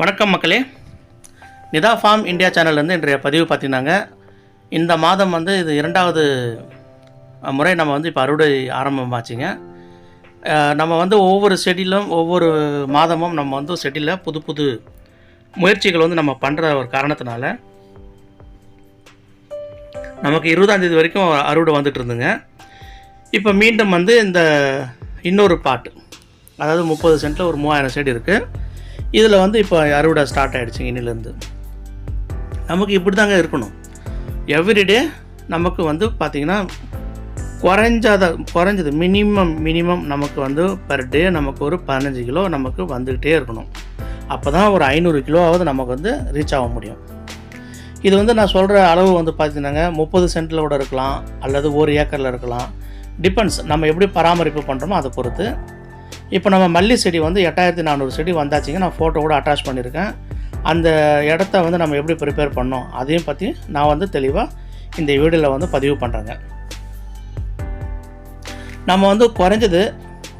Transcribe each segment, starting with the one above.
வணக்கம் மக்களே. Nita form India சேனல்லேருந்து இன்றைய பதிவு பார்த்தீங்கன்னாங்க இந்த மாதம் வந்து இது இரண்டாவது முறை நம்ம வந்து இப்போ அறுவடை ஆரம்பமாச்சுங்க. நம்ம வந்து ஒவ்வொரு செடியிலும் ஒவ்வொரு மாதமும் நம்ம வந்து செடியில் புது புது முயற்சிகள் வந்து நம்ம பண்ணுற ஒரு காரணத்தினால நமக்கு இருபதாம் தேதி வரைக்கும் அறுவடை வந்துட்டு இருந்துங்க. இப்போ மீண்டும் வந்து இந்த இன்னொரு பாட்டு அதாவது முப்பது சென்ட்டில் ஒரு மூவாயிரம் செடி இருக்குது இதில் வந்து இப்போ அறுவடை ஸ்டார்ட் ஆகிடுச்சு இன்னிலேருந்து. நமக்கு இப்படி தாங்க இருக்கணும் எவ்ரிடே நமக்கு வந்து பார்த்திங்கன்னா குறைஞ்சாத குறைஞ்சது மினிமம் மினிமம் நமக்கு வந்து பர் டே நமக்கு ஒரு பதினஞ்சு கிலோ நமக்கு வந்துக்கிட்டே இருக்கணும். அப்போ தான் ஒரு ஐநூறு கிலோவாவது நமக்கு வந்து ரீச் ஆக முடியும். இது வந்து நான் சொல்கிற அளவு வந்து பார்த்தீங்கன்னாங்க முப்பது சென்ட்டில் கூட இருக்கலாம் அல்லது ஒரு ஏக்கரில் இருக்கலாம். டிபெண்ட்ஸ் நம்ம எப்படி பராமரிப்பு பண்ணுறோமோ அதை பொறுத்து இப்போ நம்ம மல்லி செடி வந்து எட்டாயிரத்தி நானூறு செடி வந்தாச்சுங்க. நான் ஃபோட்டோ கூட அட்டாச் பண்ணியிருக்கேன். அந்த இடத்த வந்து நம்ம எப்படி ப்ரிப்பேர் பண்ணோம் அதையும் பற்றி நான் வந்து தெளிவாக இந்த வீடியோவில் வந்து பதிவு பண்ணுறேங்க நம்ம வந்து குறைஞ்சது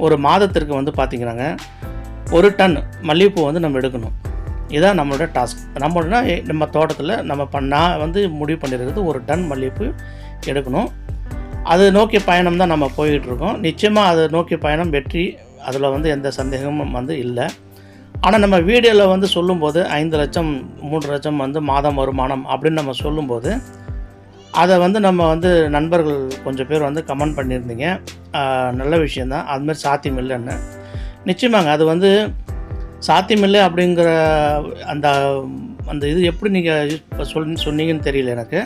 ஒரு மாதத்திற்கு வந்து பார்த்திங்கன்னாங்க ஒரு டன் மல்லிகைப்பூ வந்து நம்ம எடுக்கணும். இதுதான் நம்மளோட டாஸ்க் நம்மளோட நம்ம தோட்டத்தில் நம்ம பண்ணால் வந்து முடிவு பண்ணியிருக்கிறது ஒரு டன் மல்லிகைப்பூ எடுக்கணும். அது நோக்கிய பயணம் தான் நம்ம போய்கிட்டு இருக்கோம். நிச்சயமாக அதை நோக்கிய பயணம் வெற்றி அதில் வந்து எந்த சந்தேகமும் வந்து இல்லை. ஆனால் நம்ம வீடியோவில் வந்து சொல்லும்போது ஐந்து லட்சம் மூன்று லட்சம் வந்து மாதம் வருமானம் அப்படின்னு நம்ம சொல்லும்போது அதை வந்து நம்ம வந்து நண்பர்கள் கொஞ்சம் பேர் வந்து கமெண்ட் பண்ணியிருந்தீங்க. நல்ல விஷயந்தான் அதுமாதிரி சாத்தியம் இல்லைன்னு. நிச்சயமாங்க அது வந்து சாத்தியமில்லை அப்படிங்கிற அந்த அந்த இது எப்படி நீங்கள் இப்போ சொல் சொன்னீங்கன்னு தெரியல எனக்கு.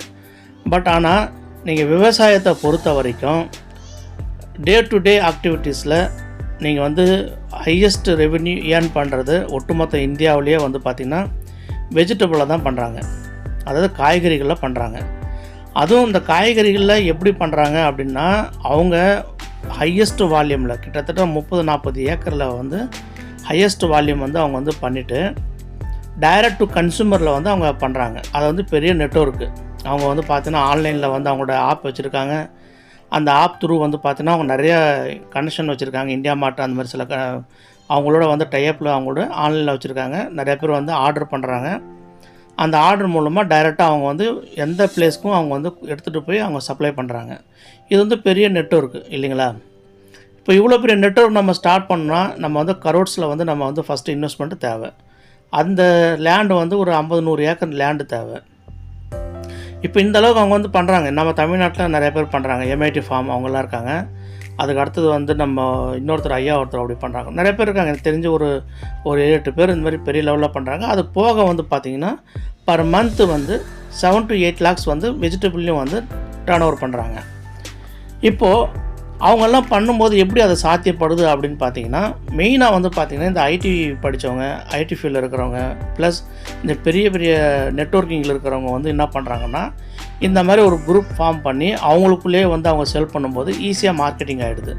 பட் ஆனால் நீங்கள் விவசாயத்தை பொறுத்த வரைக்கும் டே டு டே ஆக்டிவிட்டீஸில் நீங்கள் வந்து ஹையஸ்ட் ரெவென்யூ ஏர்ன் பண்ணுறது ஒட்டுமொத்த இந்தியாவிலேயே வந்து பார்த்திங்கன்னா வெஜிடபிளில் தான் பண்ணுறாங்க அதாவது காய்கறிகளில் பண்ணுறாங்க அதுவும் இந்த காய்கறிகளில் எப்படி பண்ணுறாங்க அப்படின்னா அவங்க ஹையஸ்ட் வால்யூமில் கிட்டத்தட்ட முப்பது நாற்பது ஏக்கரில் வந்து ஹையஸ்ட் வால்யூம் வந்து அவங்க வந்து பண்ணிவிட்டு டைரக்ட் டு கன்சூமரில் வந்து அவங்க பண்ணுறாங்க அது வந்து பெரிய நெட்ஒர்க்கு அவங்க வந்து பார்த்தீங்கன்னா ஆன்லைனில் வந்து அவங்களோட ஆப் வச்சுருக்காங்க. அந்த ஆப் த்ரூ வந்து பார்த்தீங்கன்னா அவங்க நிறைய கனெக்ஷன் வச்சுருக்காங்க. இந்தியா மார்ட் அந்த மாதிரி சில க அவங்களோட வந்து டைப்பில் அவங்களோட ஆன்லைனில் வச்சுருக்காங்க. நிறைய பேர் வந்து ஆர்டர் பண்ணுறாங்க அந்த ஆர்டர் மூலமாக டைரெக்டாக அவங்க வந்து எந்த பிளேஸ்க்கும் அவங்க வந்து எடுத்துகிட்டு போய் அவங்க சப்ளை பண்ணுறாங்க இது வந்து பெரிய நெட்ஒர்க்கு இல்லைங்களா? இப்போ இவ்வளோ பெரிய நெட்ஒர்க் நம்ம ஸ்டார்ட் பண்ணால் நம்ம வந்து கரோட்ஸில் வந்து நம்ம வந்து ஃபஸ்ட்டு இன்வெஸ்ட்மெண்ட்டு தேவை. அந்த லேண்டு வந்து ஒரு ஐம்பது நூறு ஏக்கர் லேண்டு தேவை. இப்போ இந்த அளவுக்கு அவங்க வந்து பண்ணுறாங்க நம்ம தமிழ்நாட்டில் நிறைய பேர் பண்ணுறாங்க எம்ஐடி ஃபார்ம் அவங்களாம் இருக்காங்க. அதுக்கு அடுத்தது வந்து நம்ம இன்னொருத்தர் ஐயா ஒருத்தர் அப்படி பண்ணுறாங்க நிறைய பேர் இருக்காங்க. எனக்கு தெரிஞ்ச ஒரு ஒரு ஏழு எட்டு பேர் இந்த மாதிரி பெரிய லெவலில் பண்ணுறாங்க அது போக வந்து பார்த்திங்கன்னா பர் மந்த்து வந்து செவன் டு எயிட் லேக்ஸ் வந்து வெஜிடபிள்லையும் வந்து டர்ன் ஓவர் பண்ணுறாங்க இப்போது அவங்கெல்லாம் பண்ணும்போது எப்படி அது சாத்தியப்படுது அப்படின்னு பார்த்தீங்கன்னா மெயினாக வந்து பார்த்திங்கன்னா இந்த ஐடி படித்தவங்க ஐடி ஃபீல்டில் இருக்கிறவங்க ப்ளஸ் இந்த பெரிய பெரிய நெட்ஒர்க்கிங்கில் இருக்கிறவங்க வந்து என்ன பண்ணுறாங்கன்னா இந்த மாதிரி ஒரு குரூப் ஃபார்ம் பண்ணி அவங்களுக்குள்ளேயே வந்து அவங்க செல் பண்ணும்போது ஈஸியாக மார்க்கெட்டிங் ஆகிடுது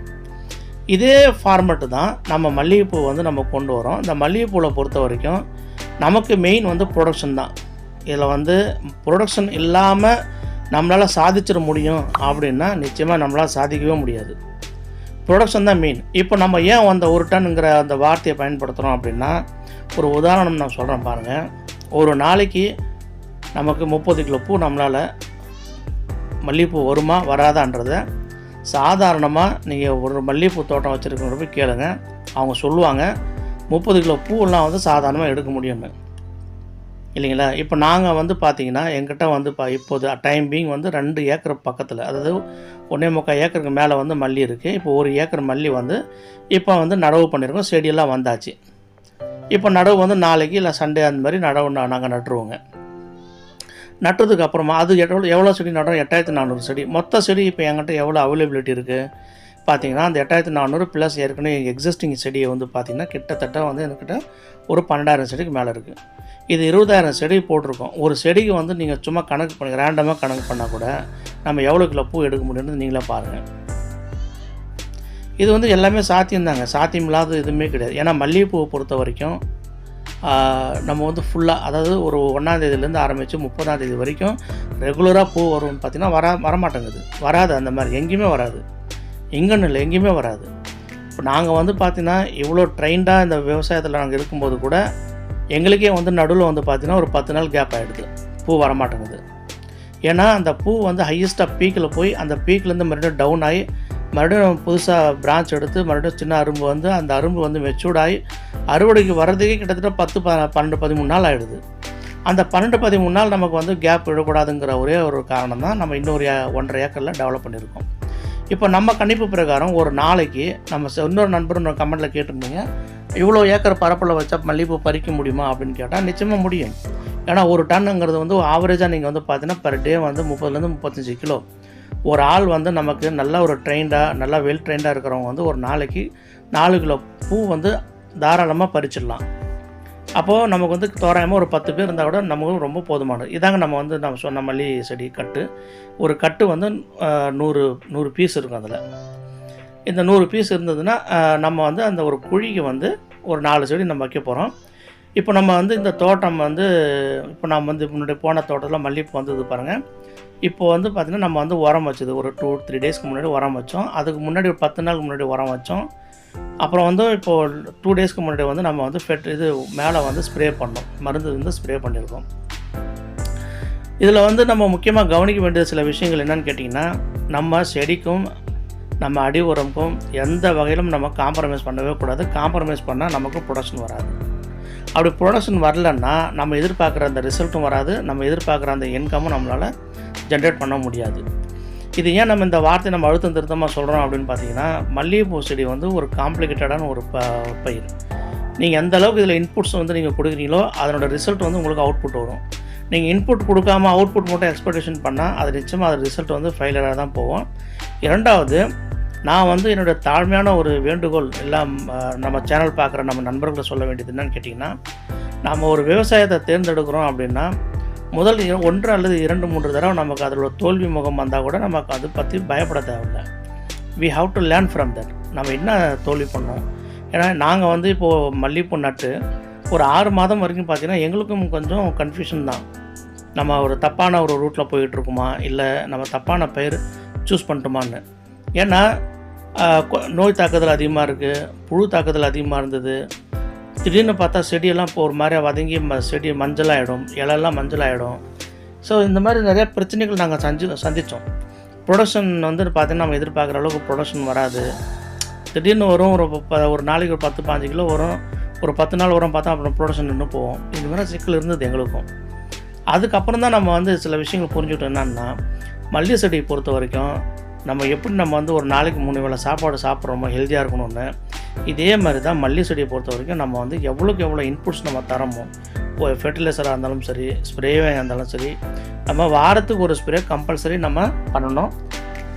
இதே ஃபார்மெட்டு தான் நம்ம மல்லிகைப்பூ வந்து நம்ம கொண்டு வரோம். இந்த மல்லிகைப்பூவில் பொறுத்த வரைக்கும் நமக்கு மெயின் வந்து ப்ரொடக்ஷன் தான். இதில் வந்து ப்ரொடக்ஷன் இல்லாமல் நம்மளால் சாதிச்சிட முடியும் அப்படின்னா நிச்சயமாக நம்மளால் சாதிக்கவே முடியாது. ப்ரொடக்ஷன் தான் மெயின் இப்போ நம்ம ஏன் அந்த ஒரு டன்னுங்கிற அந்த வார்த்தையை பயன்படுத்துகிறோம் அப்படின்னா ஒரு உதாரணம் நான் சொல்கிறேன் பாருங்கள் ஒரு நாளைக்கு நமக்கு முப்பது கிலோ பூ நம்மளால் மல்லிகைப்பூ வருமா வராதான்றதை சாதாரணமாக நீங்கள் ஒரு மல்லிகைப்பூ தோட்டம் வச்சுருக்கவங்க போய் கேளுங்க. அவங்க சொல்லுவாங்க முப்பது கிலோ பூவெல்லாம் வந்து சாதாரணமாக எடுக்க முடியும்னு இல்லைங்களா? இப்போ நாங்கள் வந்து பார்த்தீங்கன்னா எங்கிட்ட வந்து இப்போ இப்போது டைம் பீங் வந்து ரெண்டு ஏக்கர் பக்கத்தில் அதாவது ஒன்றே முக்கால் ஏக்கருக்கு மேலே வந்து மல்லி இருக்குது இப்போ ஒரு ஏக்கர் மல்லி வந்து இப்போ வந்து நடவு பண்ணியிருக்கோம் செடியெல்லாம் வந்தாச்சு. இப்போ நடவு வந்து நாளைக்கு இல்லை சண்டே அந்த மாதிரி நடவு நாங்கள் நட்டுருவோங்க. நட்டதுக்கு அப்புறமா அது எவ்வளோ எவ்வளோ செடி நடுறோம்? எட்டாயிரத்தி நானூறு செடி. மொத்த செடி இப்போ என்கிட்ட எவ்வளோ அவைலபிலிட்டி இருக்குது பார்த்தீங்கன்னா அந்த எட்டாயிரத்தி நானூறு ப்ளஸ் ஏற்கனவே எக்ஸிஸ்டிங் செடியை வந்து பார்த்திங்கன்னா கிட்டத்தட்ட வந்து என்கிட்ட ஒரு பன்னெண்டாயிரம் செடிக்கு மேலே இருக்குது இது இருபதாயிரம் செடி போட்டிருக்கோம். ஒரு செடிக்கு வந்து நீங்கள் சும்மா கணக்கு பண்ணி ரேண்டமாக கணக்கு பண்ணால் கூட நம்ம எவ்வளோ கிலோ பூ எடுக்க முடியும்னு நீங்களே பாருங்கள் இது வந்து எல்லாமே சாத்தியம்தாங்க. சாத்தியம் இல்லாத எதுவுமே கிடையாது. ஏன்னா மல்லிகைப்பூவை பொறுத்த வரைக்கும் நம்ம வந்து ஃபுல்லாக அதாவது ஒரு ஒன்றாந்தேதியிலேருந்து ஆரம்பித்து முப்பதாந்தேதி வரைக்கும் ரெகுலராக பூ வரும்னு பார்த்தீங்கன்னா வரா வரமாட்டேங்குது வராது அந்த மாதிரி. எங்கேயுமே வராது. எங்கன்னு இல்லை எங்கேயுமே வராது. இப்போ நாங்கள் வந்து பார்த்திங்கன்னா இவ்வளோ ட்ரெயின்டாக இந்த விவசாயத்தில் நாங்கள் இருக்கும்போது கூட எங்களுக்கே வந்து நடுவில் வந்து பார்த்திங்கன்னா ஒரு பத்து நாள் கேப் ஆகிடுது பூ வரமாட்டேங்குது. ஏன்னா அந்த பூ வந்து ஹையஸ்ட்டாக பீக்கில் போய் அந்த பீக்லேருந்து மறுபடியும் டவுன் ஆகி மறுபடியும் புதுசாக பிரான்ச் எடுத்து மறுபடியும் சின்ன அரும்பு வந்து அந்த அரும்பு வந்து மெச்சூர்ட் ஆகி அறுவடைக்கு வர்றதுக்கே கிட்டத்தட்ட பத்து ப பன்னெண்டு பதிமூணு நாள் ஆகிடுது அந்த பன்னெண்டு பதிமூணு நாள் நமக்கு வந்து கேப் விடக்கூடாதுங்கிற ஒரே ஒரு காரணம் தான் நம்ம இன்னொரு ஏ- ஒன்றரை ஏக்கரில் டெவலப் பண்ணியிருக்கோம். இப்போ நம்ம கணிப்பு பிரகாரம் ஒரு நாளைக்கு நம்ம ச- இன்னொரு நண்பர் இன்னொரு கமெண்ட்டில் கேட்டிருந்தீங்க. இவ்வளோ ஏக்கர் பரப்பில் வச்சா மல்லிகைப்பூ பறிக்க முடியுமா அப்படின்னு கேட்டால் நிச்சயமாக முடியும். ஏன்னா ஒரு டன்னுங்கிறது வந்து ஆவரேஜாக நீங்கள் வந்து பார்த்தீங்கன்னா பர் டே வந்து முப்பதுலேருந்து முப்பத்தஞ்சு கிலோ. ஒரு ஆள் வந்து நமக்கு நல்ல ஒரு ட்ரெயின்டாக நல்லா வெல் ட்ரெயின்டாக இருக்கிறவங்க வந்து ஒரு நாளைக்கு நாலு கிலோ பூ வந்து தாராளமாக பறிச்சிடலாம். அப்போது நமக்கு வந்து தோராயமாக ஒரு பத்து பேர் இருந்தால் கூட நமக்கு ரொம்ப போதுமானது. இதாங்க நம்ம வந்து நம்ம சொன்ன மல்லி செடி கட்டு. ஒரு கட்டு வந்து நூறு நூறு பீஸ் இருக்கும் அதில். இந்த நூறு பீஸ் இருந்ததுன்னா நம்ம வந்து அந்த ஒரு குழிக்கு வந்து ஒரு நாலு செடி நம்ம வைக்க போகிறோம் இப்போ நம்ம வந்து இந்த தோட்டம் வந்து இப்போ நம்ம வந்து முன்னாடி போன தோட்டத்தில் மல்லிகைப்பூ வந்தது பாருங்கள் இப்போ வந்து பார்த்திங்கன்னா நம்ம வந்து உரம் வச்சது. ஒரு டூ த்ரீ டேஸ்க்கு முன்னாடி உரம் வச்சோம். அதுக்கு முன்னாடி ஒரு பத்து நாளுக்கு முன்னாடி உரம் வச்சோம். அப்புறம் வந்து இப்போது டூ டேஸ்க்கு முன்னாடி வந்து நம்ம வந்து ஃபெட் இது மேலே வந்து ஸ்ப்ரே பண்ணோம். மருந்து வந்து ஸ்ப்ரே பண்ணியிருக்கோம். இதில் வந்து நம்ம முக்கியமாக கவனிக்க வேண்டிய சில விஷயங்கள் என்னென்னு கேட்டிங்கன்னா நம்ம செடிக்கும் நம்ம அடி உரமுக்கும் எந்த வகையிலும் நம்ம காம்ப்ரமைஸ் பண்ணவே கூடாது. காம்ப்ரமைஸ் பண்ணால் நமக்கு ப்ரொடக்ஷன் வராது. அப்படி ப்ரொடக்ஷன் வரலன்னா நம்ம எதிர்பார்க்குற அந்த ரிசல்ட்டும் வராது. நம்ம எதிர்பார்க்குற அந்த இன்கமும் நம்மளால் ஜென்ரேட் பண்ண முடியாது. இது ஏன் நம்ம இந்த வார்த்தை நம்ம அழுத்தம் திருத்தமாக சொல்கிறோம் அப்படின்னு பார்த்தீங்கன்னா மல்லிகைப்பூ செடி வந்து ஒரு காம்ப்ளிகேட்டடான ஒரு ப பயிர். நீங்கள் எந்த அளவுக்கு இதில் இன்புட்ஸ் வந்து நீங்கள் கொடுக்குறீங்களோ அதனோட ரிசல்ட் வந்து உங்களுக்கு அவுட்புட் வரும். நீங்கள் இன்புட் கொடுக்காம அவுட்புட் மட்டும் எக்ஸ்பெக்டேஷன் பண்ணால் அது நிச்சயமாக அது ரிசல்ட் வந்து ஃபெயிலராக தான் போகும். இரண்டாவது நான் வந்து என்னுடைய தாழ்மையான ஒரு வேண்டுகோள் எல்லாம் நம்ம சேனல் பார்க்குற நம்ம நண்பர்களை சொல்ல வேண்டியது என்னன்னு கேட்டிங்கன்னா நாம் ஒரு விவசாயத்தை தேர்ந்தெடுக்கிறோம் அப்படின்னா முதல் ஒன்று அல்லது இரண்டு மூன்று தடவை நமக்கு அதோட தோல்வி முகம் வந்தால் கூட நமக்கு அதை பற்றி பயப்பட தேவையில்லை. We have to learn from that நம்ம என்ன தோல்வி பண்ணோம்? ஏன்னா நாங்கள் வந்து இப்போது மல்லிகைப்பூ நட்டு ஒரு ஆறு மாதம் வரைக்கும் பார்த்தீங்கன்னா எங்களுக்கும் கொஞ்சம் கன்ஃபியூஷன் தான். நம்ம ஒரு தப்பான ஒரு ரூட்டில் போயிட்டுருக்குமா இல்லை நம்ம தப்பான பயிர் சூஸ் பண்ணிட்டோமான்னு. ஏன்னா நோய் தாக்குதல் அதிகமாக இருக்குது புழு தாக்குதல் அதிகமாக இருந்தது. திடீர்னு பார்த்தா செடியெல்லாம் இப்போ ஒரு மாதிரி வதங்கி ம செடி மஞ்சளாயிடும் இலெல்லாம் மஞ்சளாகிடும் ஸோ இந்த மாதிரி நிறைய பிரச்சனைகள் நாங்கள் சந்தி சந்தித்தோம் ப்ரொடக்ஷன் வந்து பார்த்திங்கன்னா நம்ம எதிர்பார்க்குற அளவுக்கு ப்ரொடக்ஷன் வராது. திடீர்னு வரும் ஒரு ப- ஒரு நாளைக்கு ஒரு பத்து பாஞ்சு கிலோ வரும் ஒரு பத்து நாள் வரும் பார்த்தா அப்புறம் ப்ரொடக்ஷன் நின்று போவோம் இந்த மாதிரி சிக்கல் இருந்தது எங்களுக்கும். அதுக்கப்புறம் தான் நம்ம வந்து சில விஷயங்கள் புரிஞ்சுக்கிட்டோம் என்னன்னா மல்லிகை செடியை பொறுத்த வரைக்கும் நம்ம எப்படி நம்ம வந்து ஒரு நாளைக்கு மூணு வேளை சாப்பாடு சாப்பிட்றோமோ ஹெல்த்தியாக இருக்கணும்னு இதே மாதிரி தான் மல்லி செடியை பொறுத்த வரைக்கும் நம்ம வந்து எவ்வளோக்கு எவ்வளோ இன்புட்ஸ் நம்ம தரமோ ஒரு ஃபெர்டிலைசராக இருந்தாலும் சரி ஸ்ப்ரேவாக இருந்தாலும் சரி நம்ம வாரத்துக்கு ஒரு ஸ்ப்ரே கம்பல்சரி நம்ம பண்ணணும்.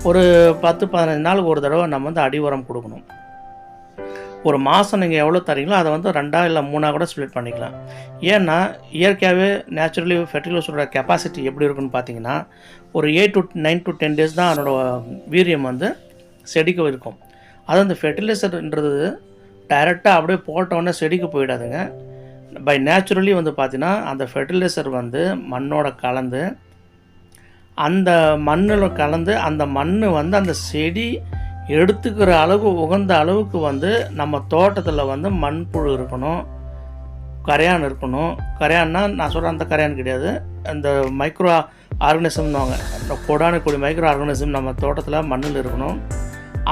ஒரு பத்து பதினஞ்சு நாளுக்கு ஒரு தடவை நம்ம வந்து அடி உரம் கொடுக்கணும். ஒரு மாதம் நீங்கள் எவ்வளோ தரீங்களோ அதை வந்து ரெண்டாக இல்லை மூணாக கூட ஸ்ப்ளிட் பண்ணிக்கலாம். ஏன்னா இயற்கையாகவே நேச்சுரலி ஃபெர்டிலைசரோட கெப்பாசிட்டி எப்படி இருக்குன்னு பார்த்தீங்கன்னா ஒரு eight to nine to ten days தான் அதனோட வீரியம் வந்து செடிக்கு இருக்கும். அது அந்த ஃபெர்டிலைசர்ன்றது டைரெக்டாக அப்படியே போட்டோன்னே செடிக்கு போயிடாதுங்க. பை நேச்சுரலி வந்து பார்த்திங்கன்னா அந்த ஃபெர்டிலைசர் வந்து மண்ணோட கலந்து அந்த மண்ணில் கலந்து அந்த மண் வந்து அந்த செடி எடுத்துக்கிற அளவு உகந்த அளவுக்கு வந்து நம்ம தோட்டத்தில் வந்து மண்புழு இருக்கணும் கரையான் இருக்கணும். கரையான்னா நான் சொல்கிற அந்த கரையான் கிடையாது. அந்த மைக்ரோ ஆர்கனிசம்னுவாங்க. அந்த கொடான கூடிய மைக்ரோ ஆர்கனிசம் நம்ம தோட்டத்தில் மண்ணில் இருக்கணும்.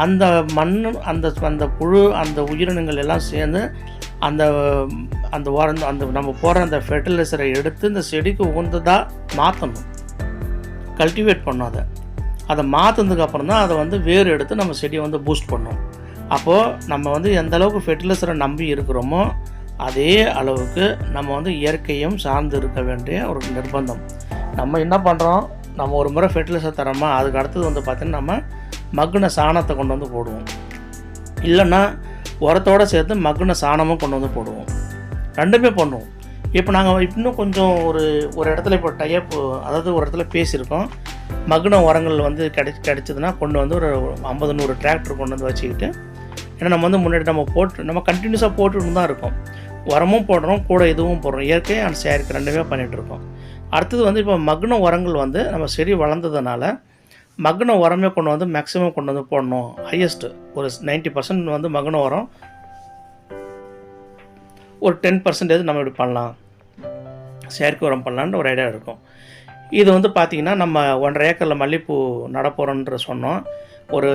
அந்த மண் அந்த அந்த புழு அந்த உயிரினங்கள் எல்லாம் சேர்ந்து அந்த அந்த உரம் அந்த நம்ம போடுற அந்த ஃபெர்டிலைசரை எடுத்து இந்த செடிக்கு உகந்ததாக மாற்றணும் கல்டிவேட் பண்ணும் அதை. அதை மாற்றினதுக்கப்புறம் தான் அதை வந்து வேர் எடுத்து நம்ம செடியை வந்து பூஸ்ட் பண்ணும். அப்போது நம்ம வந்து எந்த அளவுக்கு ஃபெர்டிலைசரை நம்பி இருக்கிறோமோ அதே அளவுக்கு நம்ம வந்து இயற்கையும் சார்ந்து இருக்க வேண்டிய ஒரு நிர்பந்தம். நம்ம என்ன பண்ணுறோம் நம்ம ஒரு முறை ஃபெர்டிலைசர் தரோமா அதுக்கு அடுத்தது வந்து பார்த்திங்கன்னா நம்ம மக்குன சாணத்தை கொண்டு வந்து போடுவோம். இல்லைன்னா உரத்தோடு சேர்த்து மக்குன சாணமும் கொண்டு வந்து போடுவோம். ரெண்டுமே பண்ணுவோம். இப்போ நாங்கள் இன்னும் கொஞ்சம் ஒரு ஒரு இடத்துல இப்போ டைப் அதாவது ஒரு இடத்துல பேசியிருக்கோம். மகுன உரங்கள் வந்து கிடை கிடைச்சதுன்னா கொண்டு வந்து ஒரு ஐம்பது நூறு டிராக்டர் கொண்டு வந்து வச்சுக்கிட்டு ஏன்னா நம்ம வந்து முன்னாடி நம்ம போட்டு நம்ம கண்டினியூஸாக போட்டுட்டு தான் இருக்கோம். உரமும் போடுறோம் கூட இதுவும் போடுறோம். இயற்கை அண்ட் செயற்கை ரெண்டுமே பண்ணிகிட்டு இருக்கோம். அடுத்தது வந்து இப்போ மகுன உரங்கள் வந்து நம்ம செடி வளர்ந்ததுனால மக்ன உரமே கொண்டு வந்து மேக்ஸிமம் கொண்டு வந்து போடணும். ஹையஸ்ட்டு ஒரு நைன்ட்டி பர்சன்ட் வந்து மகுன உரம் ஒரு டென் பர்சன்டேஜ் நம்ம இப்படி பண்ணலாம். செயற்கை உரம் பண்ணலான்ற ஒரு ஐடியா இருக்கும். இது வந்து பார்த்திங்கன்னா நம்ம ஒன்றரை ஏக்கரில் மல்லிகைப்பூ நடப்போகிறோன்ற சொன்னோம். ஒரு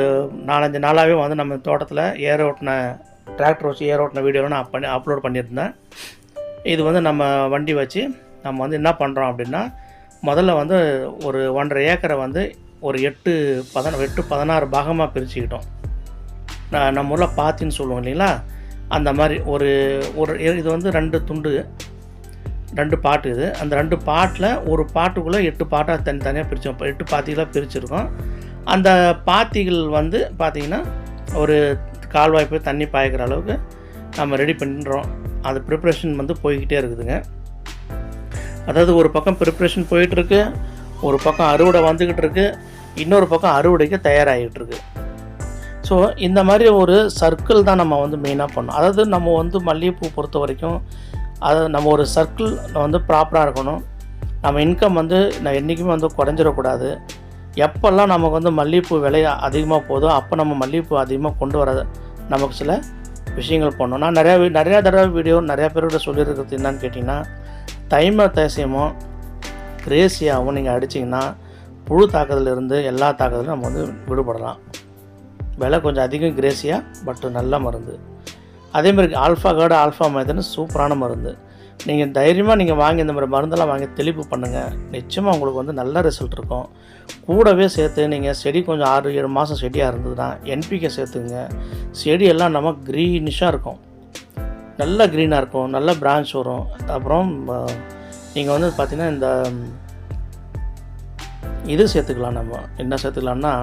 நாலஞ்சு நாளாகவே வந்து நம்ம தோட்டத்தில் ஏர் ஓட்டின டிராக்டர் வச்சு ஏர் ஓட்டின வீடியோலாம் நான் பண்ணி அப்லோட் பண்ணியிருந்தேன். இது வந்து நம்ம வண்டி வச்சு நம்ம வந்து என்ன பண்ணுறோம் அப்படின்னா முதல்ல வந்து ஒரு ஒன்றரை ஏக்கரை வந்து ஒரு எட்டு பதின எட்டு பதினாறு பாகமாக பிரிச்சுக்கிட்டோம். நான் நம்ம ஊரில் பாத்தின்னு சொல்லுவோம் இல்லைங்களா? அந்த மாதிரி ஒரு ஒரு இது வந்து ரெண்டு துண்டு ரெண்டு பாட்டு இது. அந்த ரெண்டு பாட்டில் ஒரு பாட்டுக்குள்ளே எட்டு பாட்டாக தனித்தனியாக பிரித்தோம் இப்போ எட்டு பாத்திகளாக பிரிச்சுருக்கோம். அந்த பாத்திகள் வந்து பார்த்திங்கன்னா ஒரு கால்வாய் போய் தண்ணி பாய்க்கிற அளவுக்கு நம்ம ரெடி பண்ணுறோம் அது ப்ரிப்ரேஷன் வந்து போய்கிட்டே இருக்குதுங்க. அதாவது ஒரு பக்கம் ப்ரிப்ரேஷன் போயிட்டுருக்கு ஒரு பக்கம் அறுவடை வந்துக்கிட்டு இருக்கு இன்னொரு பக்கம் அறுவடைக்கு தயாராகிட்டு இருக்கு ஸோ இந்த மாதிரி ஒரு சர்க்கிள் தான் நம்ம வந்து மெயினாக பண்ணோம் அதாவது நம்ம வந்து மல்லிகைப்பூ பொறுத்த வரைக்கும் அதை நம்ம ஒரு சர்க்கிள் வந்து ப்ராப்பராக இருக்கணும். நம்ம இன்கம் வந்து நான் என்றைக்குமே வந்து குறைஞ்சிடக்கூடாது. எப்போல்லாம் நமக்கு வந்து மல்லிகைப்பூ விலை அதிகமாக போதோ அப்போ நம்ம மல்லிகைப்பூ அதிகமாக கொண்டு வர நமக்கு சில விஷயங்கள் பண்ணணும். நான் நிறையா நிறையா தடவை வீடியோ நிறையா பேரோட சொல்லியிருக்கிறது என்னன்னு கேட்டிங்கன்னா தைம தேசியமும் கிரேசியாவும் நீங்கள் அடிச்சிங்கன்னா புழு தாக்குதல்ல எல்லா தாக்குதலும் நம்ம வந்து விடுபடலாம். விலை கொஞ்சம் அதிகம் கிரேசியா பட் நல்ல மருந்து. அதேமாதிரி ஆல்ஃபா கார்டு ஆல்ஃபா மருந்துன்னு சூப்பரான மருந்து. நீங்கள் தைரியமாக நீங்கள் வாங்கி இந்த மாதிரி மருந்தெல்லாம் வாங்கி தெளிப்பு பண்ணுங்கள் நிச்சயமாக உங்களுக்கு வந்து நல்ல ரிசல்ட் இருக்கும். கூடவே சேர்த்து நீங்கள் செடி கொஞ்சம் ஆறு ஏழு மாதம் செடியாக இருந்ததுன்னா என்பிகே சேர்த்துங்க செடியெல்லாம் நம்ம க்ரீனிஷாக இருக்கும். நல்ல க்ரீனாக இருக்கும் நல்ல பிரான்ச் வரும். அப்புறம் நீங்கள் வந்து பார்த்திங்கன்னா இந்த இது சேர்த்துக்கலாம் நம்ம. என்ன சேர்த்துக்கலாம்னா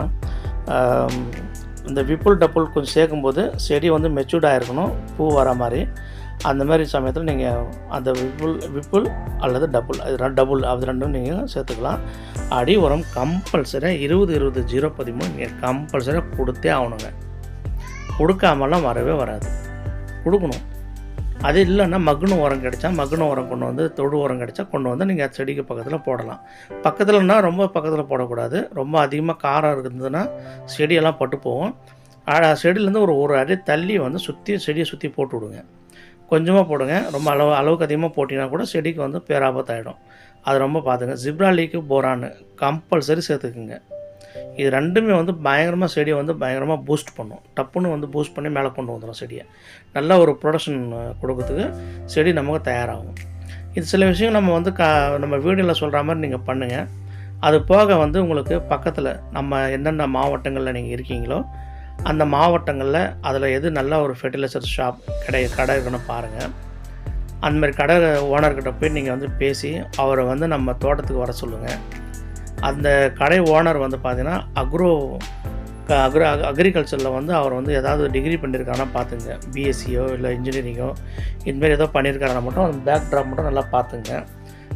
இந்த விப்புல் டப்புல் கொஞ்சம் சேர்க்கும்போது செடி வந்து மெச்சூர்டாக இருக்கணும் பூ வர மாதிரி. அந்த மாதிரி சமயத்தில் நீங்கள் அந்த விப்புல் விப்புல் அல்லது டபுள் அது ரெண்டு டபுள் அது ரெண்டும் நீங்கள் சேர்த்துக்கலாம். அடி உரம் கம்பல்சரியாக இருபது இருபது ஜீரோ பதிமூணு நீங்கள் கம்பல்சரியாக கொடுத்தே ஆகணுங்க. கொடுக்காமலாம் வரவே வராது. கொடுக்கணும். அது இல்லைன்னா மகுன உரம் கிடைச்சா மகுன உரம் கொண்டு வந்து தொழு உரம் கிடைச்சா கொண்டு வந்து நீங்கள் செடிக்கு பக்கத்தில் போடலாம். பக்கத்தில்னா ரொம்ப பக்கத்தில் போடக்கூடாது. ரொம்ப அதிகமாக காரம் இருந்ததுன்னா செடியெல்லாம் பட்டு போகும். ஆ- செடியிலேருந்து ஒரு ஒரு அடி தள்ளி வந்து சுற்றி செடியை சுற்றி போட்டு விடுங்க. கொஞ்சமாக போடுங்க. ரொம்ப அளவு அளவுக்கு அதிகமாக போட்டிங்கன்னா கூட செடிக்கு வந்து பேராபத்தாயிடும். அது ரொம்ப பார்த்துங்க ஜிப்ராலிக்கு போரான்னு கம்பல்சரி சேர்த்துக்குங்க. இது ரெண்டுமே வந்து பயங்கரமாக செடியை வந்து பயங்கரமாக பூஸ்ட் பண்ணும். டப்புன்னு வந்து பூஸ்ட் பண்ணி மேலே கொண்டு வந்துடும் செடியை. நல்ல ஒரு ப்ரொடக்ஷன் கொடுக்கறதுக்கு செடி நமக்கு தயாராகும். இது சில விஷயம் நம்ம வந்து க நம்ம வீடியோவில் சொல்கிற மாதிரி நீங்கள் பண்ணுங்கள் அது போக வந்து உங்களுக்கு பக்கத்தில் நம்ம எந்தெந்த மாவட்டங்களில் நீங்கள் இருக்கீங்களோ அந்த மாவட்டங்களில் அதில் எது நல்ல ஒரு ஃபெர்டிலைசர் ஷாப் கடை கடை இருக்குன்னு பாருங்கள் அந்தமாதிரி கடை ஓனர்கிட்ட போய் நீங்கள் வந்து பேசி அவரை வந்து நம்ம தோட்டத்துக்கு வர சொல்லுங்கள் அந்த கடை ஓனர் வந்து பார்த்தீங்கன்னா அக்ரோ அக்ரோ அக்ரிகல்ச்சரில் வந்து அவர் வந்து ஏதாவது டிகிரி பண்ணியிருக்காருன்னா பார்த்துங்க பிஎஸ்சியோ இல்லை இன்ஜினியரிங்கோ இதுமாரி ஏதோ பண்ணியிருக்காருன்னா மட்டும் அந்த பேக் ட்ராப் மட்டும் நல்லா பார்த்துங்க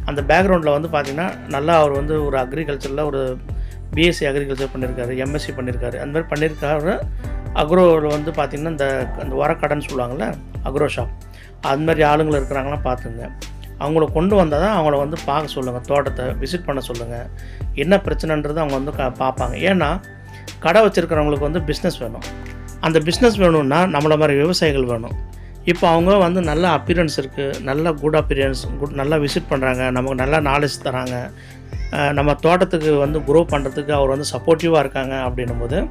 அந்த பேக்ரவுண்டில் வந்து பார்த்தீங்கன்னா நல்லா அவர் வந்து ஒரு அக்ரிகல்ச்சரில் ஒரு பிஎஸ்சி அக்ரிகல்ச்சர் பண்ணியிருக்காரு எம்எஸ்சி பண்ணியிருக்காரு அந்த மாதிரி பண்ணியிருக்காரு அக்ரோவில் வந்து பார்த்திங்கன்னா இந்த அந்த உரக்கடைன்னு சொல்லுவாங்கள்ல அக்ரோ ஷாப். அது மாதிரி ஆளுங்களை இருக்கிறாங்களாம் பார்த்துங்க அவங்கள கொண்டு வந்தால் தான் அவங்கள வந்து பார்க்க சொல்லுங்கள் தோட்டத்தை விசிட் பண்ண சொல்லுங்கள் என்ன பிரச்சனைன்றது அவங்க வந்து கா- பார்ப்பாங்க. ஏன்னா கடை வச்சுருக்கிறவங்களுக்கு வந்து பிஸ்னஸ் வேணும். அந்த பிஸ்னஸ் வேணும்னா நம்மளை மாதிரி விவசாயிகள் வேணும். இப்போ அவங்க வந்து நல்ல அப்பியரன்ஸ் இருக்குது நல்ல குட் அப்பியரன்ஸ் குட் நல்லா விசிட் பண்ணுறாங்க நமக்கு நல்லா நாலேஜ் தராங்க. நம்ம தோட்டத்துக்கு வந்து க்ரோ பண்ணுறதுக்கு அவர் வந்து சப்போர்ட்டிவாக இருக்காங்க அப்படின்னும் போது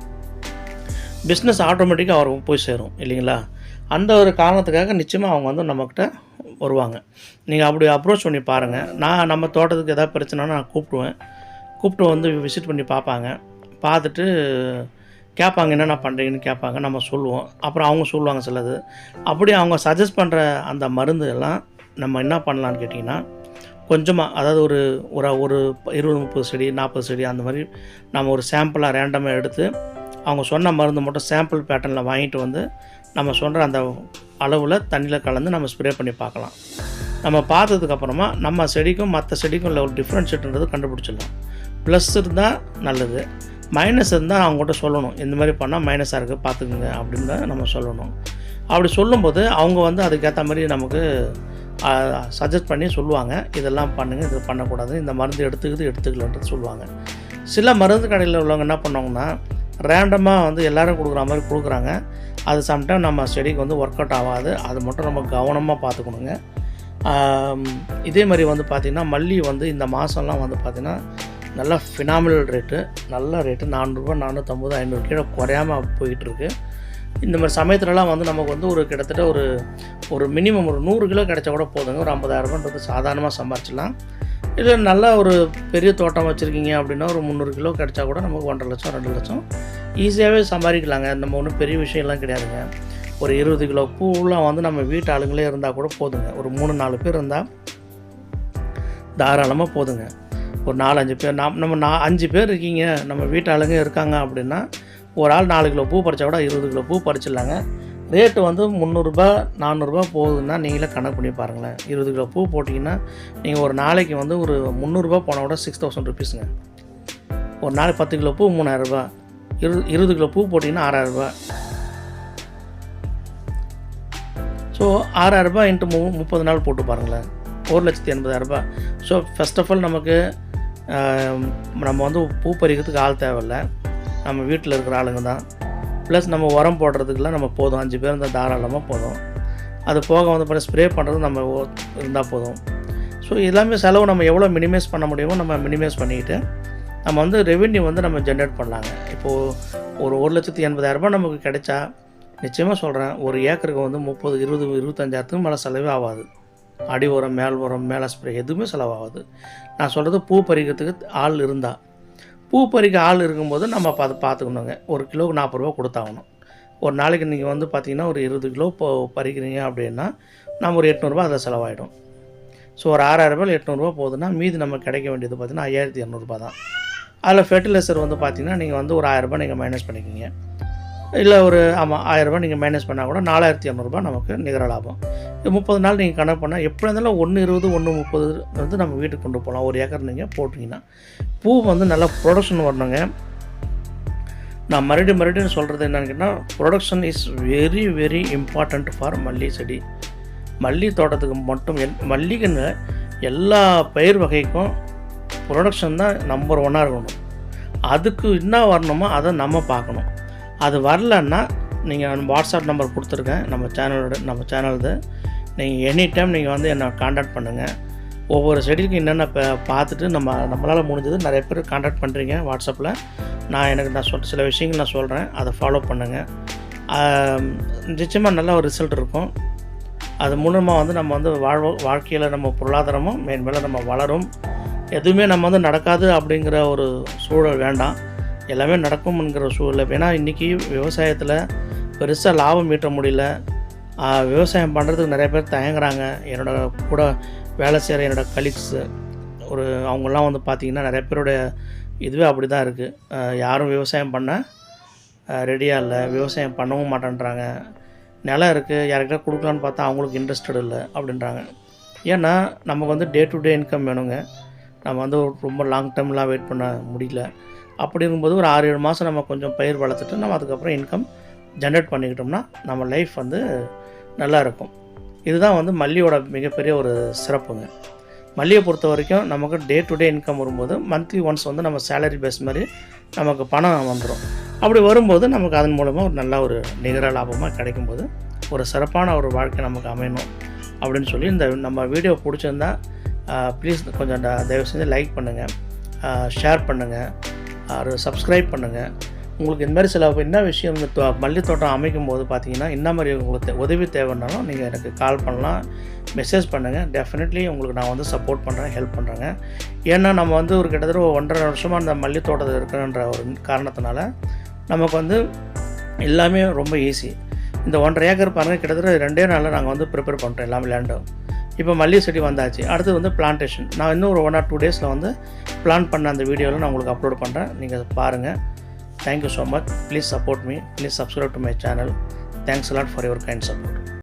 பிஸ்னஸ் ஆட்டோமேட்டிக்காக அவர் போய் சேரும் இல்லைங்களா? அந்த ஒரு காரணத்துக்காக நிச்சயமாக அவங்க வந்து நம்மக்கிட்ட வருவாங்க. நீங்கள் அப்படி அப்ரோச் பண்ணி பாருங்கள் நான் நம்ம தோட்டத்துக்கு எதாவது பிரச்சனைனா நான் கூப்பிடுவேன். கூப்பிட்டு வந்து விசிட் பண்ணி பார்ப்பாங்க. பார்த்துட்டு கேட்பாங்க என்னென்ன பண்ணுறீங்கன்னு கேட்பாங்க. நம்ம சொல்லுவோம். அப்புறம் அவங்க சொல்லுவாங்க சிலது. அப்படி அவங்க சஜஸ்ட் பண்ணுற அந்த மருந்து எல்லாம் நம்ம என்ன பண்ணலான்னு கேட்டிங்கன்னா கொஞ்சமாக அதாவது ஒரு ஒரு ஒரு இருபது முப்பது செடி நாற்பது செடி அந்த மாதிரி நம்ம ஒரு சாம்பிளாக ரேண்டமாக எடுத்து அவங்க சொன்ன மருந்து மட்டும் சாம்பிள் பேட்டர்னில் வாங்கிட்டு வந்து நம்ம சொல்கிற அந்த அளவில் தண்ணியில் கலந்து நம்ம ஸ்ப்ரே பண்ணி பார்க்கலாம். நம்ம பார்த்ததுக்கப்புறமா நம்ம செடிக்கும் மற்ற செடிக்கும் உள்ள ஒரு டிஃப்ரென்ஷியேட்ன்றது கண்டுபிடிச்சிடலாம். ப்ளஸ் இருந்தால் நல்லது. மைனஸ் இருந்தால் அவங்ககிட்ட சொல்லணும். இந்த மாதிரி பண்ணால் மைனஸாக இருக்குது பார்த்துக்குங்க அப்படின்னு தான் நம்ம சொல்லணும். அப்படி சொல்லும்போது அவங்க வந்து அதுக்கேற்ற மாதிரி நமக்கு சஜஸ்ட் பண்ணி சொல்லுவாங்க. இதெல்லாம் பண்ணுங்கள் இது பண்ணக்கூடாது. இந்த மருந்து எடுத்துக்குது எடுத்துக்கலன்றது சொல்லுவாங்க. சில மருந்து கடையில் உள்ளவங்க என்ன பண்ணுவாங்கன்னா ரேண்டமாக வந்து எல்லோரும் கொடுக்குற மாதிரி கொடுக்குறாங்க. அது சம்டைம் நம்ம செடிக்கு வந்து ஒர்க் அவுட் ஆகாது. அது மட்டும் நம்ம கவனமாக பார்த்துக்கணுங்க. இதே மாதிரி வந்து பார்த்திங்கன்னா மல்லி வந்து இந்த மாதம்லாம் வந்து பார்த்திங்கன்னா நல்லா ஃபினாமினல் ரேட்டு நல்ல ரேட்டு நானூறுரூவா நானூற்றம்பது ஐநூறு கீழே குறையாம போயிட்டுருக்கு. இந்த மாதிரி சமயத்துலலாம் வந்து நமக்கு வந்து ஒரு கிட்டத்தட்ட ஒரு ஒரு மினிமம் ஒரு நூறு கிலோ கிடைச்சா கூட போதுங்க. ஒரு ஐம்பதாயிரரூபான்றது சாதாரணமாக சம்பாரிச்சிடலாம். இல்லை நல்லா ஒரு பெரிய தோட்டம் வச்சுருக்கீங்க அப்படின்னா ஒரு முந்நூறு கிலோ கிடச்சா கூட நமக்கு ஒன்றரை லட்சம் ரெண்டு லட்சம். ஈஸியாகவே சம்பாதிக்கலாங்க. நம்ம ஒன்றும் பெரிய விஷயம்லாம் கிடையாதுங்க. ஒரு இருபது கிலோ பூவெலாம் வந்து நம்ம வீட்டு ஆளுங்களே இருந்தால் கூட போதுங்க. ஒரு மூணு நாலு பேர் இருந்தால் தாராளமாக போதுங்க. ஒரு நாலு அஞ்சு பேர் நாம் நம்ம நா அஞ்சு பேர் இருக்கீங்க. நம்ம வீட்டு ஆளுங்க இருக்காங்க அப்படின்னா ஒரு ஆள் நாலு கிலோ பூ பறிச்சா கூட இருபது கிலோ பூ பறிச்சிடலாங்க. ரேட்டு வந்து முந்நூறுரூபா நானூறுரூபா போகுதுன்னா நீங்களே கணக்கு பண்ணி பாருங்களேன். இருபது கிலோ பூ போட்டிங்கன்னா நீங்கள் ஒரு நாளைக்கு வந்து ஒரு முந்நூறுரூபா போனால் கூட சிக்ஸ் தௌசண்ட் ருபீஸுங்க ஒரு நாளைக்கு பத்து கிலோ பூ மூணாயிரரூபா. இரு இருபது கிலோ பூ போட்டிங்கன்னா ஆறாயிரரூபா. ஸோ ஆறாயிரரூபா இன்ட்டு மு முப்பது நாள் போட்டு பாருங்களேன். ஒரு லட்சத்தி எண்பதாயிரரூபா. ஸோ ஃபஸ்ட் ஆஃப் ஆல் நமக்கு நம்ம வந்து பூ பறிக்கிறதுக்கு ஆள் தேவையில்ல. நம்ம வீட்டில் இருக்கிற ஆளுங்க தான். ப்ளஸ் நம்ம உரம் போடுறதுக்குலாம் நம்ம போதும். அஞ்சு பேர் இருந்தால் தாராளமாக போதும். அது போக வந்து பண்ண ஸ்ப்ரே பண்ணுறது நம்ம இருந்தால் போதும். ஸோ எல்லாமே செலவு நம்ம எவ்வளோ மினிமைஸ் பண்ண முடியுமோ நம்ம மினிமைஸ் பண்ணிக்கிட்டு நம்ம வந்து ரெவென்யூ வந்து நம்ம ஜென்ரேட் பண்ணலாங்க. இப்போது ஒரு ஒரு லட்சத்து எண்பதாயிரரூபா நமக்கு கிடைச்சா நிச்சயமாக சொல்கிறேன் ஒரு ஏக்கருக்கு வந்து முப்பது இருபது இருபத்தஞ்சாயிரத்துக்கு மேலே செலவே ஆகாது. அடி உரம் மேல் உரம் மேலே ஸ்ப்ரே எதுவுமே செலவாகாது. நான் சொல்கிறது பூ பறிக்கிறதுக்கு ஆள் இருந்தால் பூ பறிக்க ஆள் இருக்கும்போது நம்ம பார்த்து அதை பார்த்துக்கணுங்க. ஒரு கிலோவுக்கு நாற்பது ரூபா கொடுத்தாகணும். ஒரு நாளைக்கு நீங்கள் வந்து பார்த்தீங்கன்னா ஒரு இருபது கிலோ இப்போ பறிக்கிறீங்க அப்படின்னா நம்ம ஒரு எட்நூறுபா அதை செலவாயிடும். ஸோ ஒரு ஆறாயிரரூபா எட்நூறுபா போகுதுன்னா மீதி நம்ம கிடைக்க வேண்டியது பார்த்தீங்கன்னா ஐயாயிரத்தி இரநூறுபா தான். அதில் ஃபெர்டிலைசர் வந்து பார்த்தீங்கன்னா நீங்கள் வந்து ஒரு ஆயிரரூபா நீங்கள் மைனஸ் பண்ணிக்கிங்க. இல்லை ஒரு ஆமாம் ஆயிரரூபா நீங்கள் மைனஸ் பண்ணால் கூட நாலாயிரத்தி இரநூறுபா நமக்கு நிகர லாபம். இது முப்பது நாள் நீங்கள் கணக்கு பண்ணால் எப்படி இருந்தாலும் ஒன்று இருபது ஒன்று முப்பது வந்து நம்ம வீட்டுக்கு கொண்டு போகலாம் ஒரு ஏக்கர் நீங்கள் போட்டிங்கன்னா பூ வந்து நல்லா ப்ரொடக்ஷன் வரணுங்க. நான் மறுபடியும் மறுபடியும் சொல்கிறது என்னன்னு கேட்டால் production is very very important for மல்லி செடி. மல்லி தோட்டத்துக்கு மட்டும் எல் மல்லிகைன்னு எல்லா பயிர் வகைக்கும் ப்ரொடக்ஷன் தான் நம்பர் ஒன்னாக இருக்கணும். அதுக்கு என்ன வரணுமோ அதை நம்ம பார்க்கணும். அது வரலன்னா நீங்கள் வாட்ஸ்அப் நம்பர் கொடுத்துருக்கேன். நம்ம சேனலோட நம்ம சேனல்து நீங்கள் எனி டைம் நீங்கள் வந்து என்னை காண்டாக்ட் பண்ணுங்கள் ஒவ்வொரு செடிக்கும் என்னென்ன ப- பார்த்துட்டு நம்ம நம்மளால் முடிஞ்சது நிறைய பேர் காண்டாக்ட் பண்ணுறீங்க வாட்ஸ்அப்பில் நான் எனக்கு நான் சொல்கிற சில விஷயங்கள் நான் சொல்கிறேன் அதை ஃபாலோ பண்ணுங்கள் நிச்சயமாக நல்ல ஒரு ரிசல்ட் இருக்கும். அது மூலமாக வந்து நம்ம வந்து வாழ்வோ வாழ்க்கையில் நம்ம பொருளாதாரமும் மேன்மேலே நம்ம வளரும். எதுவுமே நம்ம வந்து நடக்காது அப்படிங்கிற ஒரு சூழல் வேண்டாம். எல்லாமே நடக்கும்ங்கிற சூழல் ஏன்னா இன்றைக்கி விவசாயத்தில் பெருசாக லாபம் ஈட்ட முடியல. விவசாயம் பண்ணுறதுக்கு நிறைய பேர் தயங்குறாங்க. என்னோட கூட வேலை செய்கிற என்னோடய கலீக்ஸு ஒரு அவங்கெல்லாம் வந்து பார்த்திங்கன்னா நிறைய பேருடைய இதுவே அப்படி தான் இருக்குது யாரும் விவசாயம் பண்ண ரெடியாக இல்லை. விவசாயம் பண்ணவும் மாட்டேன்றாங்க. நிலம் இருக்குது யார்கிட்ட கொடுக்கலான்னு பார்த்தா அவங்களுக்கு இன்ட்ரெஸ்டட் இல்லை அப்படின்றாங்க. ஏன்னா நமக்கு வந்து டே டு டே இன்கம் வேணுங்க. நம்ம வந்து ரொம்ப லாங் டைம்லாம் வெயிட் பண்ண முடியல. அப்படி இருக்கும்போது ஒரு ஆறு ஏழு மாதம் நம்ம கொஞ்சம் பயிர் வளர்த்துட்டு நம்ம அதுக்கப்புறம் இன்கம் ஜென்ரேட் பண்ணிக்கிட்டோம்னா நம்ம லைஃப் வந்து நல்லா இருக்கும். இதுதான் வந்து மல்லியோட மிகப்பெரிய ஒரு சிறப்புங்க. மல்லியை பொறுத்த வரைக்கும் நமக்கு டே டு டே இன்கம் வரும்போது மந்த்லி ஒன்ஸ் வந்து நம்ம சேலரி பேஸ் மாதிரி நமக்கு பணம் வந்துடும் அப்படி வரும்போது நமக்கு அதன் மூலமாக ஒரு நல்ல ஒரு நிகர லாபமாக கிடைக்கும்போது ஒரு சிறப்பான ஒரு வாழ்க்கை நமக்கு அமையணும் அப்படின்னு சொல்லி இந்த நம்ம வீடியோ பிடிச்சிருந்தா ப்ளீஸ் கொஞ்சம் தயவு செஞ்சு லைக் பண்ணுங்கள் ஷேர் பண்ணுங்கள் ஆறு சப்ஸ்கிரைப் பண்ணுங்கள் உங்களுக்கு இந்த மாதிரி சில என்ன விஷயம் இந்த தோ- மல்லி தோட்டம் அமைக்கும் போது பார்த்தீங்கன்னா என்ன மாதிரி உங்களுக்கு உதவி தேவைன்னாலும் நீங்கள் எனக்கு கால் பண்ணலாம். மெசேஜ் பண்ணுங்கள் டெஃபினெட்லி உங்களுக்கு நான் வந்து சப்போர்ட் பண்ணுறேன் ஹெல்ப் பண்ணுறேங்க ஏன்னா நம்ம வந்து ஒரு கிட்டத்தட்ட ஒரு ஒன்றரை வருஷமாக அந்த மல்லி தோட்டத்தில் இருக்கிறன்ற ஒரு காரணத்தினால நமக்கு வந்து எல்லாமே ரொம்ப ஈஸி இந்த ஒன்றரை ஏக்கர் பாருங்கள் கிட்டத்தட்ட ரெண்டே நாளில் நாங்கள் வந்து ப்ரிப்பேர் பண்ணுறோம் எல்லாமே லேண்டும் இப்போ மல்லிகை செடி வந்தாச்சு. அடுத்தது வந்து பிளான்டேஷன் நான் இன்னும் ஒரு ஒன் ஆர் டூ டேஸில் வந்து பிளான் பண்ண அந்த வீடியோவில் நான் உங்களுக்கு அப்லோட் பண்ணுறேன் நீங்கள் அதை பாருங்கள் thank you so much please support me please subscribe to my channel thanks lot for your kind support